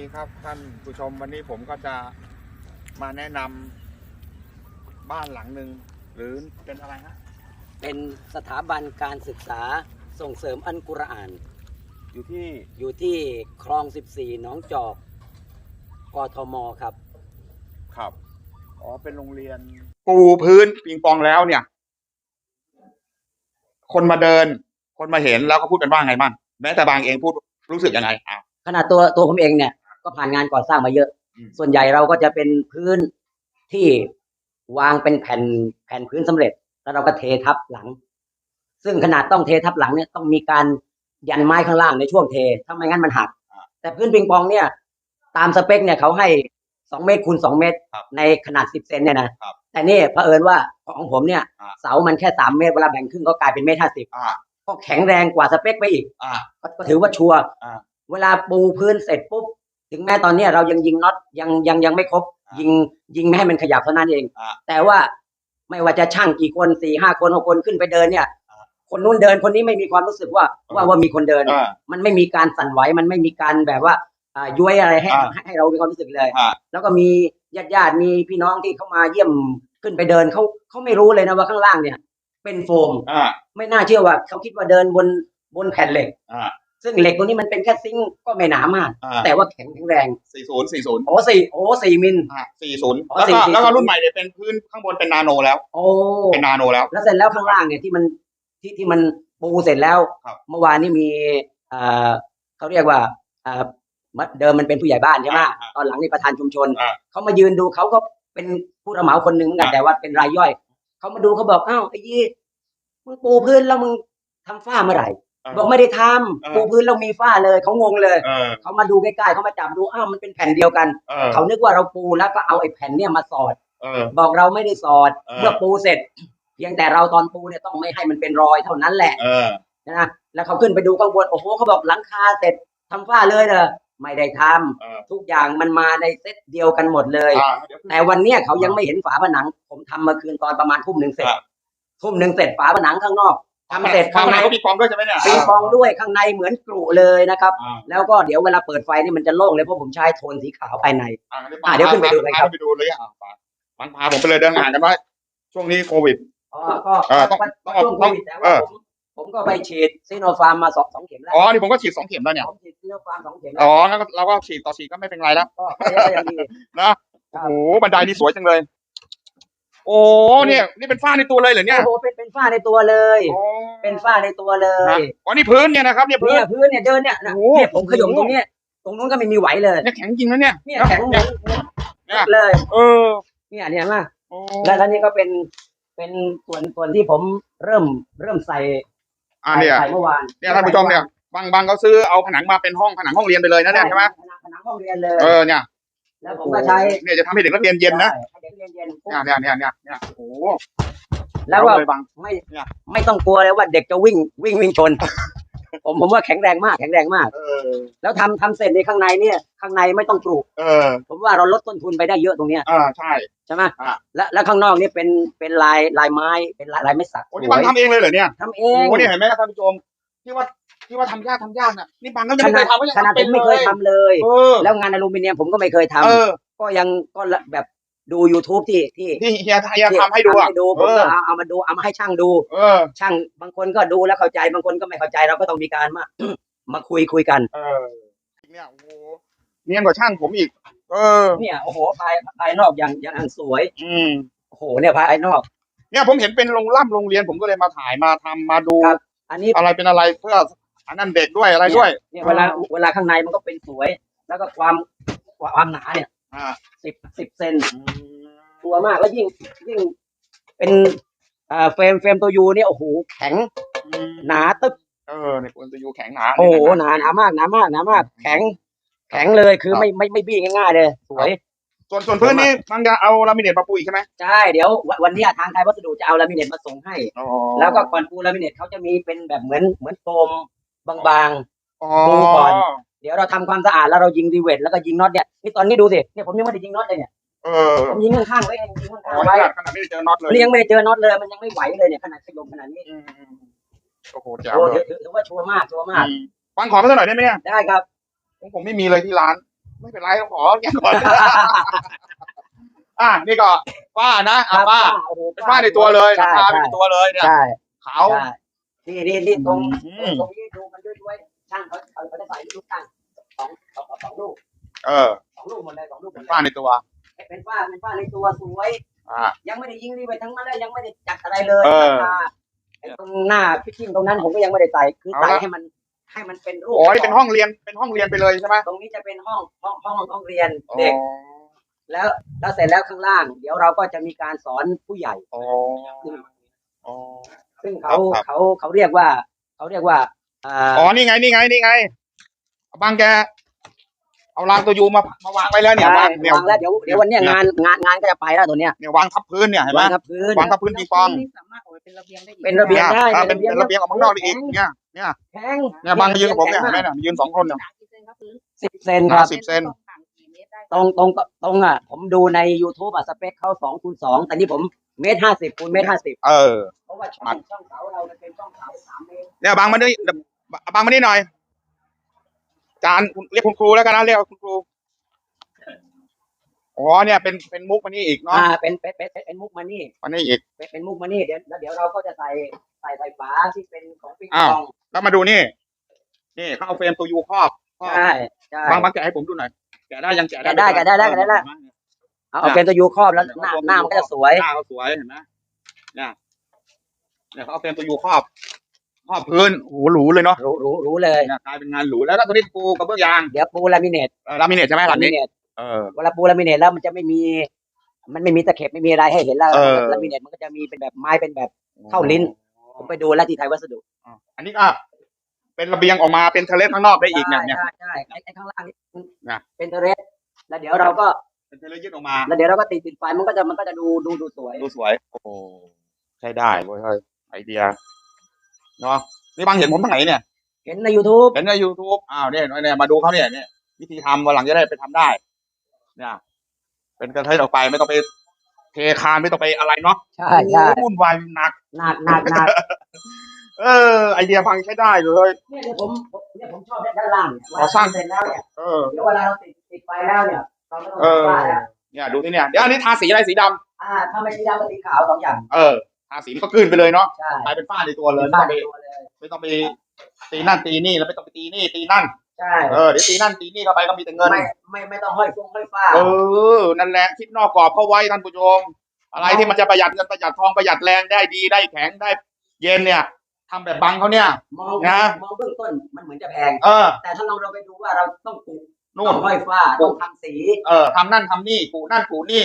ดีครับท่านผู้ชมวันนี้ผมก็จะมาแนะนำบ้านหลังหนึ่งหรือเป็นอะไรฮะเป็นสถาบันการศึกษาส่งเสริมอันกุรอาน อยู่ที่อยู่ที่คลอง 14 หนองจอก กทมครับ ครับอ๋อเป็นโรงเรียน ปูพื้นปิงปองแล้วเนี่ย คนมาเดิน คนมาเห็นแล้วก็พูดกันว่าไงบ้างแม้แต่บางเองพูดรู้สึกยังไงอะขนาดตัวตัวผมเองเนี่ย ก็ผ่านงานก่อสร้างมาเยอะอืมส่วนใหญ่เราก็จะเป็นพื้นที่วางเป็นแผ่นแผ่นพื้นสำเร็จ แล้วเราก็เททับหลัง ซึ่งขนาดต้องเททับหลังเนี่ยต้องมีการยันไม้ข้างล่างในช่วงเทถ้าไม่งั้นมันหัก แต่พื้นปิงปองเนี่ย ตามสเปคเนี่ยเขาให้สองเมตรคูณสองเมตร ในขนาดสิบเซนเนี่ยนะแต่นี่เผอิญว่าของผมเนี่ย เสามันแค่สามเมตรเวลาแบ่งครึ่งก็กลายเป็นเมตรห้าสิบอ่าก็แข็งแรงกว่าสเปคไปอีกอ่าก็ก็ถือว่าชัวร์อ่าเวลาปูพื้นเสร็จปุ๊บ ถึงแม้ตอนเนี้ยเรายังยิงน็อตยังยังยังไม่ครบ อ่ายิยิงยิงไม่ให้มันขยับเท่านั้นเอง อ่าแต่ว่าไม่ว่าจะช่างกี่คนสี่ห้าคนหกคนขึ้นไปเดินเนี่ย อ่า คนนู้นเดินคนนี้ไม่มีความรู้สึกว่าว่าว่ามีคนเดิน อ่า มันไม่มีการสั่นไหวมันไม่มีการแบบว่าอ่าย้วยอะไรให้อ่า ให้ให้เรามีความรู้สึกเลย อ่า แล้วก็มีญาติญาติๆมีพี่น้องที่เขามาเยี่ยมขึ้นไปเดินเขาเขาไม่รู้เลยนะว่าข้างล่างเนี่ย เป็นโฟม อ่า ไม่น่าเชื่อว่าเขาคิดว่าเดินบนบนแผ่นเหล็ก อ่า ซึ่งเหล็กตรงนี้มันเป็นแค่ซิงค์ก็ไม่หนามาก อ่า แต่ว่าแข็งแข็งแรงสี่ศูนย์สี่ศูนย์โอ้สี่โอ้สี่มิลอ่าสี่ศูนย์อ๋อแล้วก็440 แล้วก็รุ่นใหม่เนี่ยเป็นพื้นข้างบนเป็นนาโนแล้ว โอ้ เป็นนาโนแล้ว แล้วเสร็จแล้วข้างล่างเนี่ยที่มันที่ที่มันปูเสร็จแล้ว ครับเมื่อวานนี้มีเอ่อเขาเรียกว่าเอ่อเดิมมันเป็นผู้ใหญ่บ้านใช่ไหมอ่าอ่าตอนหลังนี่ประธานชุมชนอ่าเขามายืนดูเขาก็เป็นผู้รับเหมาคนหนึ่งเหมือนกันอ่า แต่ว่าเป็นรายย่อยเขามาดูเขาบอกอ้าวไอ้ยี่มึงปูพื้นแล้วมึงทำฝ้าเมื่อไหร่ บอกไม่ได้ทำเออปูพื้นแล้วมีฝ้าเลยเขางงเลย เออ เขามาดูใกล้ๆเขามาจับดูอ้าวมันเป็นแผ่นเดียวกัน เออ เขานึกว่าเราปูแล้วก็เอาไอ้แผ่นเนี่ยมาสอด เออ บอกเราไม่ได้สอดเออ เมื่อปูเสร็จ เพียงแต่เราตอนปูเนี่ยต้องไม่ให้มันเป็นรอยเท่านั้นแหละเออ นะแล้วเขาขึ้นไปดูข้างบนโอ้โหเขาบอกหลังคาเสร็จทำฝ้าเลยเหรอไม่ได้ทำเออทุกอย่างมันมาในเซตเดียวกันหมดเลย อ่าเดี๋ยว แต่วันเนี้ยเขายังไม่เห็นฝาผนัง ผมทำเมื่อคืนตอนประมาณทุ่มหนึ่งเสร็จครับ ทุ่มหนึ่งเสร็จฝาผนังข้างนอก ทำเสร็จข้าข้างงในในก็มีกองด้วยใช่ไหมเนี่ยปิงปองด้วยข้างในเหมือนกรุเลยนะครับอ่าแล้วก็เดี๋ยวเวลาเปิดไฟนี่มันจะโล่งเลยเพราะผมใช้โทนสีขาวภายในอ่าอะเดี๋ยวขึ้นไปดูเลยครับไปดูเลยอะไปปังพาผมไปเลยเดินงานกันว่าช่วงนี้โควิดอ๋อก็เออต้องก็ต้องช่วงโควิดแต่เอว่าอผมผมก็ไปฉีดซีโนฟาร์มมาสองสองเข็มแล้ว อ๋อ นี่ผมก็ฉีดสองเข็มแล้วเนี่ยผมฉีดซีโนฟาร์มสองเข็มแล้อ๋วองั้นก็เราก็ฉีดต่อฉีดก็ไม่เป็นไรแล้วก็ก็ยังดีนะโอ้โหบันไดนี่สวยจังเลย โอ้เนี่ย นี่เป็นฝ้าในตัวเลยเหรอเนี่ยโอ้โหเป็นเป็นฝ้าในตัวเลยโอ้เป็นฝ้าในตัวเลนะยอ๋อนี่พื้นเนี่ยนะครับเนี่ยพื้เนี่นยพื้นเนี่ยเดินเนี่ยนะโอ้โห เนี่ยผมขยมตรงเนี้ยตรงนู้นก็ไม่มีไหวเลย เนี่ยแข็งจริงนะเนี่ยเนี่ยแข็งเหมืเนี่อยนเนี่ย เลยเออเนี่ยเนี่ยมาโอ้แล้วตอนนี้ก็เป็นเป็นส่วนส่วนที่ผมเริ่มเริ่มใส่อ่าเนี่ยใส่เมื่อวานเนี่ยท่านผู้ชมเนี่ยบางบางเขาซื้อเอาผนังมาเป็นห้องผนังห้องเรียนไปเลยนะเนี่ยใช่ไหมผนังผนังห้องเรียนเลย เออเนี่ย แล้วผมก็ใช้เนี่ยจะทำให้เด็กนักเรียนเย็นนะใช่ให้เด็กเรียนเย็นปุ๊บ เนี่ยเนี่ยเนี่ยเนี่ยเนี่ยโอ้โหแล้วก็ เอาเลยบาง ไม่เนี่ย ไม่ต้องกลัวเลยว่าเด็กจะวิ่งวิ่งวิ่งชน ผมผมว่าแข็งแรงมากแข็งแรงมาก เออแล้วทำทำเสร็จในข้างในเนี่ย ข้างในไม่ต้องปลูก เออผมว่าเราลดต้นทุนไปได้เยอะตรงเนี้ยอ่าใช่ ใช่ไหมอ่าแล้วแล้วข้างนอกนี่เป็นเป็นลายลายไม้เป็นลายลายไม้สักโอ้สนี่วบางยทำเองเลยเหรอเนี่ยทำเอโอ้งเนี่ยเห็นไหมครับท่านผู้ชมที่ว่า ที่ว่าทำยากทำยากน่ะนี่บางก็ยังขไม่นาเคดยทำก็ยังขนาดทำผเป็นมไม่เคยทำเลย เออแล้วงานอลูมิเนียมผมก็ไม่เคยทำเออก็ยังก็แบบดู YouTube ที่ที่ที่เฮียเฮียทำให้ดูอะให้ดูผมเอก็อเอาเอามาดูเอามาให้ช่างดู เออช่างบางคนก็ดูแล้วเข้าใจบางคนก็ไม่เข้าใจเราก็ต้องมีการมา มาคุยคุยกัน เออเนี่ยโอ้โหเนียนกว่าช่างผมอีก เออ เนี่ยโอ้โหภายภายนอกอย่างอย่างสวยอืม โอ้โหเนี่ยภายนอก เนี่ยผมเห็นเป็นโรงล่ำโรงเรียนผมก็เลยมาถ่ายมาทำมาดู ครับ อันนี้อะไรเป็นอะไรเพื่อ อันนั้นเด็กด้วยอะไรด้วย เนี่ยเวลาเวลาข้างในมันก็เป็นสวย แล้วก็ความความหนาเนี่ยอ่าสิบสิบเซนตัวมากแล้วยิ่งยิ่งเป็นอ่าเฟรมเฟรมตัวยูเนี่ยโอ้โหแข็งหนาตึ๊บเออในคนจะอยู่แข็งหนาโอ้โหหนาหนามากหนามากหนามาก แข็ง แข็งเลยคือไม่ไม่ไม่บี้ง่ายๆเลย สวย ส่วนส่วนพื้นนี่มันจะเอาลามิเนตมาปูอีกใช่ไหมใช่เดี๋ยววันวันเนี้ยทางไทยวัสดุจะเอาลามิเนตมาส่งให้อ๋อแล้วก็ก่อนปูลามิเนตเขาจะมีเป็นแบบเหมือนเหมือนโฟม บางอ๋อปูก่อนๆเดี๋ยวเราทำความสะอาดแล้วเรายิงรีเวทแล้วก็ยิงน็อตเนี่ยนี่ตอนนี้ดูสิเนี่ยผมยังไม่ได้ยิงน็อตเลยเนี่ยเออผมยิงข้างๆไว้เองยิงอ๋ข้าองๆไว้ขนาดขนาดไม่ได้เจอน็อตเลยมันยังไม่ได้เจอน็อตเลยมันยังไม่ไหวเลยเนี่ยขนาดขยมขนาดนี้อืมอืมโอ้โหแจ๋วโอ้เลถือยถือถือว่าชัวร์มากชัวร์มากอืมฟังขอมาสักหน่อยได้ไหมเนี่ยได้ครับของผมไม่มีเลยที่ร้าน ไม่เป็นไรขอแกก่อน อะนี่ก็ฝ้านะอะฝ้าโอ้โหเป็นฝ้าในตัวเลยใช่ราคาเป็นใช่ ตัวเลยเนี่ยใช่ขาว ใช่นี่นี่นี่ตรงอืม ตรงนี้ดูมันด้วยด้วย ช่างเขาเขาเขาจะใส่ลูกตั้งสองสองสองลูกเออสองลูกหมดเลยสองลูกหมเป็ดนเลยฝ้าในตัว เป็นฝ้าเป็นฝ้าในตัวสวยอ่า ยังไม่ได้ยิงรีไปทั้งนั้นเลยยังไม่ได้จัดอะไรเลยเออ ราคาไอ้ตรงหน้าพิชิ่งตรงนั้นผมก็ยังไม่ได้ใส่คือใส่เอาละให้มันให้มันเป็นรูปอ๋อนี่เป็นห้องเรียนเป็นห้องเรียนไปเลยใช่ไหมตรงนี้จะเป็นห้องห้องห้องห้องเรียนอ๋อเด็ก แล้วแล้วเสร็จแล้วข้างล่าง เดี๋ยวเราก็จะมีการสอนผู้ใหญ่ อ๋ออ๋อ ซึ่งเขาครับเขาเขาเรียกว่า เขาเรียกว่า อ่าอ๋อนี่ไงนี่ไงนี่ไงบางแก เอารางตัวยูมามาวางไว้แล้วเนี่ยใช่วางเนี่ยวางแล้วเดี๋ยวเดี๋ยววันเนี้ยเนี่ยงานงานงานก็จะไปแล้วตัวเนี้ยเนี่ยวางทับพื้นเนี่ยเห็นไหมวางกับพื้น วางทับพื้นปิงปองนี่สามารถเอาไว้เป็นระเบียงได้อีกเป็นระเบียง ได้อ่าเป็เป็นนระเบียงเป็นระเบียงออกมาข้างนอกได้อีกเนี่ยเนี่ยแข็งเนี่ยบางมายืนกับผมเนี่ยเห็นไหมเนี่ยยืนสองคนเนี่ยสามกี่เซนครับพื้นสิบเซนครับสิบ เซนห่างกี่เมตรได้ตรงตรงตรงอะ ผมดูใน youtube อะสเปคเขาสองคูณสองแต่นี่ผมเมตรห้าสิบคูณเมตรห้าสิบเออ เพราะว่าช่องช่องเสาเรามันเป็นช่องเสาสามเมตรเนี่ยบางมานี่ บางมานี่หน่อย จานเรียกคุณครูแล้วกันนะเรียกคุณครูอ๋อเนี่ยเป็นเป็นมุกมานี่อีกเนาะอ่าเป็นเป็นเป็นเป็นเป็นมุกมานี่มานี่อีก เป็นเป็นมุกมานี่เดี๋ยวแล้วเดี๋ยวเราก็จะใส่ใส่ใส่ฝาที่เป็นของปิงอ้าว ปองแล้วมาดูนี่ นี่เขาเอาเฟรมตัวยูครอบครอบใช่ใช่ บางบางแกะให้ผมดูหน่อยแกะได้ยังแกะได้แกะได้แกะได้แกะได้แกะได้ เอาเอาเป็นตัวยูครอบแล้วหน้าหน้ามันก็จะสวย หน้าเขาสวยเห็นไหมเนี่ยเนี่ยเขาเอาเฟรมตัวยูครอบ ครอบพื้นโอ้โหหรูเลยเนาะรู้รู้รู้เลยเนี่ยกลายเป็นงานหรูแล้วก็ตัวนี้ปูกระเบื้องยางเดี๋ยวปูลามิเนตเออลามิเนตใช่ไหมหลังนี้เนตเออ เวลาปูลามิเนตแล้วมันจะไม่มี มันไม่มีตะเข็บไม่มีอะไรให้เห็นแล้วเออ ลามิเนตมันก็จะมีเป็นแบบไม้เป็นแบบ เข้าลิ้น ผมไปดูแล้วที่ไทยวัสดุอ๋ออันนี้ก็เป็นระเบียงออกมาเป็นเทเลสข้างนอกได้อีกเนี่ยเนี่ย ใช่ใช่ไอ้ไอ้ข้างล่างนี่นะ เป็นเทเรสแล้วเดี๋ยวเราก็เป็นเทเลสยื่นออกมาแล้วเดี๋ยวเราก็ติดติดไฟมันก็จะมันก็จะดูดูดูสวย ดูสวย โอ้โหใช้ได้เว้ยเฮ้ยไอเดีย เนาะนี่บางเห็นผมทางไหนเนี่ยเห็นใน YouTube เห็นใน YouTube อ้าวเนี่ยเนี่ยมาดูเขาเนี่ยเนี่ยวิธีทำวันหลังจะได้ไปทำได้ เนี่ย เป็นกระเทยออกไปไม่ต้องไปเทคานไม่ต้องไปอะไรเนาะใช่ใช่โอ้โหวุ่นวายหนัก หนักหนักหนักเออ ไอเดียฟังใช้ได้เลย เนี่ยเดี๋ยวผมผมเนี่ยผมชอบด้านล่างเนี่ยเวอ๋ลาอสร้าง เสร็จแล้วเนี่ยเออ เดี๋ยวเวลาเราติดติดไฟแล้วเนี่ยเราไม่ต้องเออ ว่าแล้วเนี่ยดูที่เนี่ยเดี๋ยวอันนี้ทาสีอะไรสีดำอ่าถ้าไม่สีดำก็สีขาวสองอย่าง เออ ทาสีมันก็กลืนไปเลยเนาะใช่กลายเป็นฝ้าในตัวเลยไม่บ้าต้นองไปตัวเลยไม่ต้องไปตีนั่นตีนี่แล้วไม่ต้องไปตีนี่ตีนั่นใช่เออเดี๋ยวตีนั่นตีนี่เข้าไปก็มีแต่เงินไม่ไม่ไม่ต้องห้อยฟงห้อยฟ้าเออนั่นแหละคิดนอกกรอบเข้าไว้ท่านผู้ชมอะไรที่มันจะประหยัดเงินประหยัดทองประหยัดแรงได้ดีได้แข็งได้เย็นเนี่ยทำแบบบังเขาเนี่ยมองนะมองเบื้องต้นมันเหมือนจะแพงเออ แต่ถ้าเราเราไปดูว่าเราต้องปลูกนู่ต้นองห้อยฟ้าต้องทำสี เออทำนั่นทำนี่กูนั่นกูนี่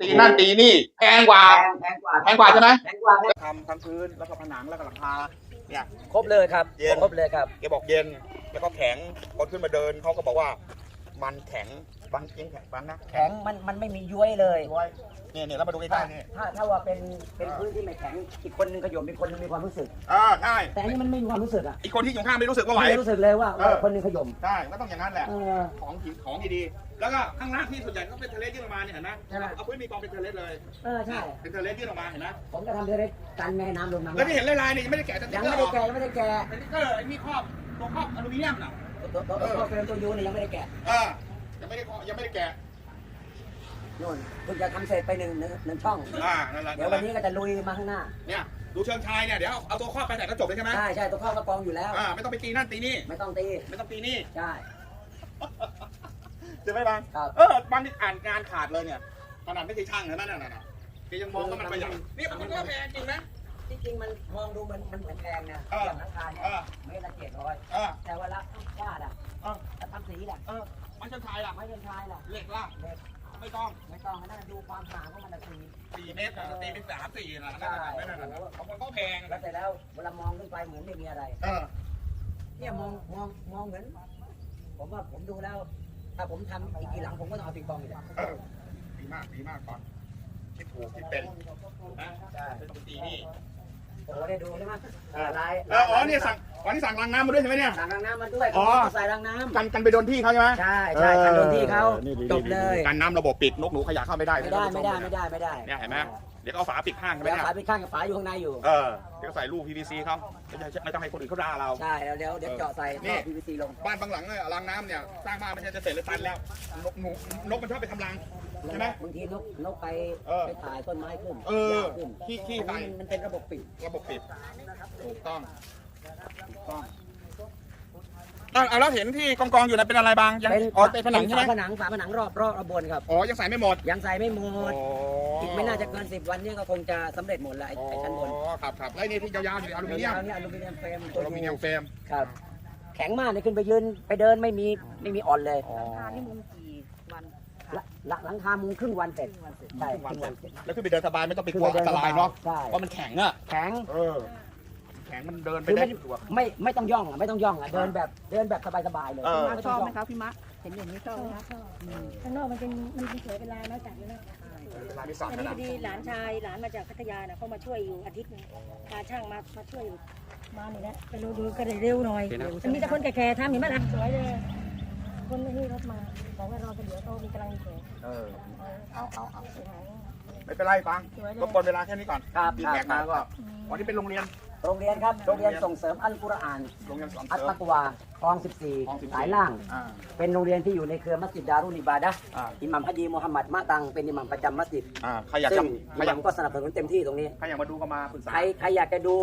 ตีนั่นตีนี่แพงกว่าแพงแพงกว่าแพงกว่าใช่ไหม แพงกว่าแพงทำทั้งพื้นแล้วก็ผนังแล้วก็หลังคาเนี่ย ครบเลยครับ เย็น ครบเลยครับ แกบอกเย็นแล้วก็แข็งคนขึ้นมาเดินเขาก็บอกว่า มันแข็งบางจริงแข็งบางนะแข็งมันมันไม่มีย้วยเลยด้วยเนี่ยเนี่ยแล้วมาดูใกล้ๆนี่ถ้าถ้าว่าเป็นเป็นพื้นที่ไม่แข็งอีกคนนึงขยมอีกคนนึงมีความรู้สึกอ่าใช่แต่อันนี้มันไม่มีความรู้สึกอะอีกคนที่อยู่ข้างไม่รู้สึกว่าไหวไม่รู้สึกเลยว่าเออคนนึงขยมใช่ก็ต้องอย่างนั้นแหละเออของดีของดีๆแล้วก็ข้างล่างที่ส่วนใหญ่ก็เป็นเทเลสยื่นออกมาเนี่ยเห็นไหมใช่เอาพื้นมีกองเป็นเทเลสเลยเออใช่เป็นเทเลสยื่นออกมาเห็นไหมผมก็ทำเทเรสกันแม่น้ำลงน้ำแล้วที่เห็นลายๆเนี่ยยังไม่ได้แกะสติ๊ยักงเกอไม่ร์อได้อกแกะยังไม่ได้แกะสติ๊กเกอร์ไอ้นี่ครอบตัวครอบอลูมิเนียมน่ะ ตัวตัวตัวเฟรมตัวยูเนี่ยยังไม่ได้แกะเออยังไม่ได้เคาะยังไม่ได้แกะนู่นคุณจะทำเสร็จไปหนึ่งหนึ่งหนึ่งช่อง อ่านั่นแหละเดี๋ยววันนี้ก็จะลุยมาข้างหน้า เนี่ยดูเชิงชายเนี่ยเดี๋ยวเอาตัวครอบไปแต่ก็จบเลยใช่ไหมใช่ใช่ตัวเข้ากระกองอยู่แล้วอ่าไม่ต้องไปตีนั่นตีนี่ไม่ต้องตีไม่ต้องตีนี่ใช่ใช่ไหมบางครับเออบางที่อ่านงานขาดเลยเนี่ยขนาดไม่ใช่ช่างนะนั่นน่ะน่ะแกยังมองว่ามันประหยัดนี่มันก็แพงจริงนะ จริงๆมันมองดูมันมันเหมือนแพงนะเอออย่างราคาเนี่ยเออไม่ละเจ็ดร้อยเออแต่เวลาฟาดอะเออจะทำสีอะเออมันเชิงชายล่ะไม่เป็นชายล่ะเหล็กล่ะเด็กไม่ต้องไม่ต้องนั่นดูความหนาของมันนะสีสี่เมตรอะตีเป็นสามสี่นะนั่นน่ะนั่นน่ะนั่นน่ะของมันก็แพงแล้วเสร็จแล้วเวลามองขึ้นไปเหมือนไม่มีอะไร เออเนี่ยมองมองมองเหมือน ผมว่าผมดูแล้ว ถ้าผมทำอีกทีหลังผมก็ต้องเอาปิงปองอีกแหละเออดีมากดีมากก่อนคิดถูกคิดเป็นนะใช่เป็นปกตินี่ โอ้โหได้ดูใช่ไหมเออลายเอออ๋อเนี่ยสั่งอ๋อนี่สั่งรางน้ำมาด้วยใช่ไหมเนี่ย สั่งรางน้ำมาด้วยอ๋อ ใส่รางน้ำกันกันไปโดนที่เขาใช่ไหมใช่ใช่ทันโดนที่เขาออนี่ดีจบเลยกันน้ำระบบปิดนกหนูขยะเข้าไม่ได้ไม่ได้ไม่ได้ไม่ได้ไม่ได้เนี่ยเห็นไหมเดี๋ยวก็เอาฝาปิดข้างใช่ไหมเดี๋ยวเนี่ยฝาปิดข้างกับฝาอยู่ข้างในอยู่ เออเดี๋ยวก็ใส่ลูก PVC เขาไม่ใช่ไม่ต้องให้คนอื่นเขาด่าเรา ใช่แล้วเดี๋ยวเดี๋ยวเจาะใส่นี่ท่อ PVC ลง บ้านบางหลังเนี่ยรางน้ำเนี่ยสร้างบ้านไม่ใช่จะเสร็จเลยตันแล้วนกหนูนกมันชอบไปทำรัง ใช่ไหมบางทีนกนกไปเออไปถ่ายต้นไม้ขึ้นเออหญ้าขึ้นขี้ขี้อันใส่นี้มันมันเป็นระบบปิด ระบบปิดถูกต้องถูกต้องอะเอาแล้วเห็นที่กองกองๆอยู่นะเป็นอะไรบางยังเป็นอ๋อเป็นผนังใช่ไหมฝาผนังฝาผนังรอบรอบรอบบนครับ อ๋อยังใส่ไม่หมดยังใส่ไม่หมดอ๋ออีกไม่น่าจะเกินสิบวันเนี้ก็คงจะสำเร็จหมดแล้วไอ้อ๋อไอ้ชั้นบนครับครับแล้วไอ้นี่ที่ยาวๆอยู่อลูมิเนียมยาวๆนี่อลูมิเนียมเฟรมอลูมิเนียมเฟรมครับ แข็งมากเลยขึ้นไปยืนไปเดินไม่มีไม่มีอ่อนเลย อ๋อทานที่มุมกี่วัน ละละหลังคามุงครึ่งวันเสร็จวันเสร็จใช่ครึ่งวันครึ่งวันเสร็จแล้วขึ้นไปเดินสบายไม่ต้องไปกขึ้นลัวไปเดิอันตรายเนาะใช่เพราะมันแข็งอะแข็งเออแข็งมันเดินไปคือได้ไม่สะดวกไม่ไม่ต้องย่องอะไม่ต้องย่องอะเดินแบบเดินแบบสบายๆเลยเออพี่มะไม่ชต้อองบย่ไหองมคะพี่มะเห็นอย่างนี้ชอบไหมคะข้างนอกมันเป็นมันเป็นสวยเป็นลายไม้จัดเลยนะเวลาที่สั่งอันขนี้นาพดอดีหลานชายหลานมาจากพัทยาน่ะเขามาช่วยอยู่อาทิตย์หนึงพาช่างมามาช่วยอยู่มาหน่อยนะไปดูดูก็ได้เร็วหน่อยมันมีแต่คนแก่ๆทำเห็นไหมล่ะสวยเลย คนไม่ให้รถมาบอกว่ารอไปเดี๋ยวเขามีกำลังมีแขกเออ เอาเอาเอาสวยไหมไม่เป็นไรฟังสวยเลรบยกวนเวลาแค่นี้ก่อนครับมีครับแขกมาก็อืมวันนี้เป็นโรงเรียน โรงเรียนครับ โรงเรียนส่งเสริมอัลกุรอาน โรงเรียนสอนอัตเสริตะมกวาคลองคลอง14 14 สายล่างอ่าเป็นโรงเรียนที่อยู่ในเครือมัสยิดดารุนิบาดะห์อ่าอิหมัมฮะดีมูฮัมหมัดมะตัง เป็นอิหมัมประจำมัสยิดอ่าใครอยากซึ่จะงใครอิอหยามักมก็สนับสนุนเต็มที่ตรงนี้ ใครอยากมาดูก็มาปรึกษาใครใครอยากจะดู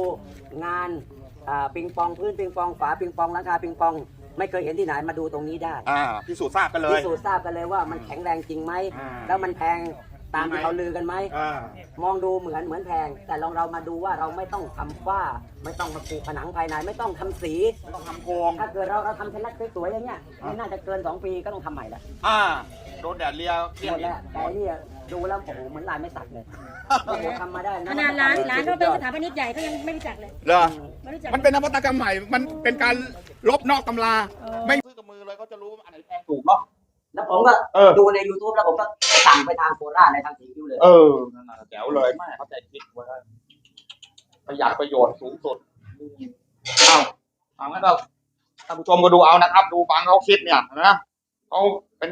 งานอ่าปิงปองพื้นปิงปองฝาปิงปองหลังคาปิงปอง ไม่เคยเห็นที่ไหนมาดูตรงนี้ได้อ่าพิสูจน์ทราบกันเลยพิสูจน์ทราบกันเลยว่ามันแข็งแรงจริงไหมอ่า แล้วมันแพงตามที่เขาลือกันไหม อ่ามองดูเหมือนเหมือนแพง แต่ลองเรามาดูว่าเราไม่ต้องทำฝ้า ไม่ต้องมาปูผนังภายในไม่ต้องทำสี ไม่ต้องทำโครงถ้าเกิดเราเราทำเป็นลักสวยๆอย่างเงี้ยไม่น่าจะเกิน 2 ปีก็ต้องทำใหม่ละอ่าโดนแดดเลียเลียหมดแล้วแต่อันนี่ดูแล้วโอ้โหเหมือนลายไม่สักเลยโอ้โหทำมาได้ะขนาดร้านร้านเขาเป็นสถาปนิกใหญ่เขายังไม่รู้จักเลย เหรอ ไม่รู้จักมันเป็นนวัตกรรมใหม่ มันเป็นการ ลบนอกตำรา ไม่ซื้อกับมือเลยก็จะรู้ว่าอันไหนแพงถูกเนาะแล้วผมก็เออดูใน YouTube แล้วผมก็สั่งไปทางโคราชในทางสีคิ้วเลย เออนั่นน่ะแจ๋วเลยแม่เขาใจคิดไว้ให้ประหยัดประโยชน์สูงสุดเอาเอางั้นก็ท่านผู้ชมก็ดูเอานะครับ ดูฟังเขาคิดเนี่ยนะเขาเป็น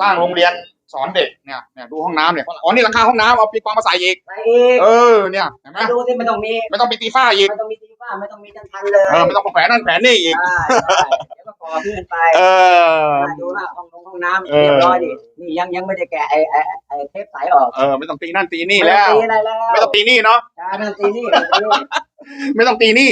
สร้างโรงเรียน สอนเด็กเนี่ยเนี่ยดูห้องน้ำเนี่ยอ๋อนี่หลังคาห้องน้ำเอาปีกองมาใส่อีกไปอีกเออเนี่ยเห็นไหมมาดูที่ไม่ต้องมีไม่ต้องไปตีฝ้าอีกไม่ต้องมีตีฟ้าไม่ต้องมีจันทันเลยเออไม่ต้องมาแขวนนั่นแขวนนี่อีกใช่ใช่เดี๋ยวก็ขอเพื่อนไปเออมาดูว่าห้องนงห้องน้ำเออเรียบร้อยดินี่ยังยังไม่ได้แกะไอ้ไอ้ไอ้เทปใสออกเออไม่ต้องตีนั่นตีนี่แล้วไม่ต้องตีอะไรแล้วไม่ต้องตีนี่เนาะการนั่นตีนี่ไม่ต้องตีนี่ไม่ต้องตีนี่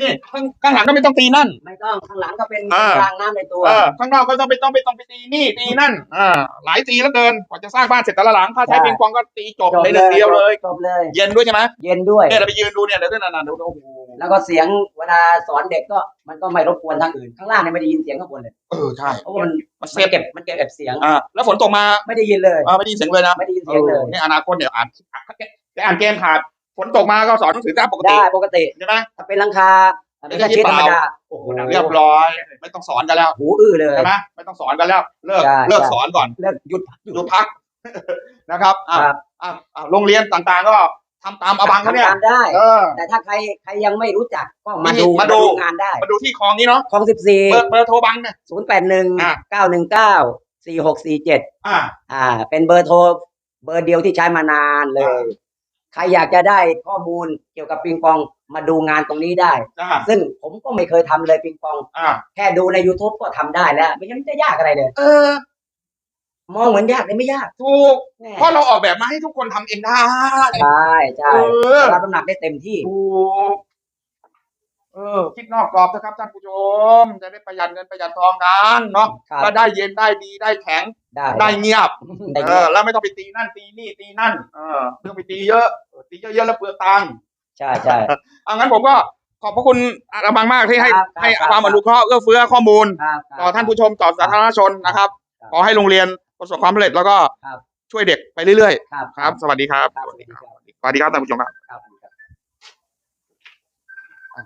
นี่ข้างข้างหลังก็ไม่ต้องตีนั่น ไม่ต้องข้างหลังก็เป็นเออรางน้ำในตัวเออข้างนอกก็ต้องไปต้องไปต้องไปตีนี่ตีนั่นอ่าหลายตีแล้วเกินกว่าจะสร้างบ้านเสร็จแต่ละหลังถ้าใช้ใช่ปิงปองก็ตีจบในเดือนเดียวเลย จบเลย เย็นด้วยใช่ไหมเย็นด้วย เนี่ยเราไปยืนดูเนี่ยเดี๋ยวด้วยนานๆดูดูโอ้โหแล้วก็เสียงเวลาสอนเด็กก็มันก็ไม่รบกวนทางอื่น ข้างล่างเนี่ยไม่ได้ยินเสียงข้างบนเลยเออใช่เพราะว่ามันมันเซมันฟเก็บมันเก็บเสียง อ่าแล้วฝนตกมาไม่ได้ยินเลย อ่าไม่ได้ยินเสียงเลยนะไม่ได้ยินเสียงเลยออนี่อนาคตเนี่ยอ่านแต่อ่านเกมขาด ฝนตกมาก็สอนหนังสือตามปกติได้ปกติใช่ไหมถ้าเป็นหลังคาเป็นกระไม่ชิดได้ธรรมเปล่าดาโอ้โหเรียบร้อย ไม่ต้องสอนกันแล้ว หูอื้อเลยใช่ไหมไม่ต้องสอนกันแล้ว เลิกใช่เลิกใช่สอนก่อนเลิกหยุดหยุดพักนะครับอ่าครับอ่าอ่าโรงเรียนต่างๆ ก็ทำตามอาบังเขาเนี่ยทำตามได้เออแต่ถ้าใครใครยังไม่รู้จักก็มาดูมาดูงานได้ มาดูที่คลองนี้เนาะคลองสิบสี่เบอร์เบอร์โทรบังเนี่ยศูนย์แปดหนึ่งอะเก้าหนึ่งเก้าสี่หกสี่เจ็ดอ่าอ่า เป็นเบอร์โทรเบอร์เดียวที่ใช้มานานเลย ใครอยากจะได้ข้อมูลเกี่ยวกับปิงปองมาดูงานตรงนี้ได้ อ่าซึ่งผมก็ไม่เคยทำเลยปิงปอง อ่าแค่ดูใน YouTube ก็ทำได้แล้ว ไม่งั้นจะยากอะไรเลย เออมองเหมือนยากเลยไม่ยากถูกแน่เพราะเราออกแบบมาให้ทุกคนทำเองได้ใช่ใช่เออ รับน้ำหนักได้เต็มที่ ถูก เออคิดนอกกรอบนะครับท่านผู้ชม จะได้ประหยัดเงินประหยัดทองกันเนาะครับก็ได้เย็นได้ดีได้แข็งได้ ได้เงียบได้เออแล้วไม่ต้องไปตีนั่นตีนี่ตีนั่นเออไม่ต้องไปตีเยอะตีเยอะๆแล้วเปลืองตังค์ใช่ใช่ เอางั้นผมก็ขอบพระคุณอาบังมากที่ให้ครับให้ครับ ความอนุเคราะห์เอื้อเฟื้อข้อมูลครับ ต่อท่านผู้ชมต่อสาธารณชนนะครับครับขอให้โรงเรียนประสบความสำเร็จแล้วก็ครับ ช่วยเด็กไปเรื่อยครับ ๆ ครับ สวัสดีครับ ครับสวัสดีครับ สวัสดีครับท่านผู้ชมครับ ครับอะ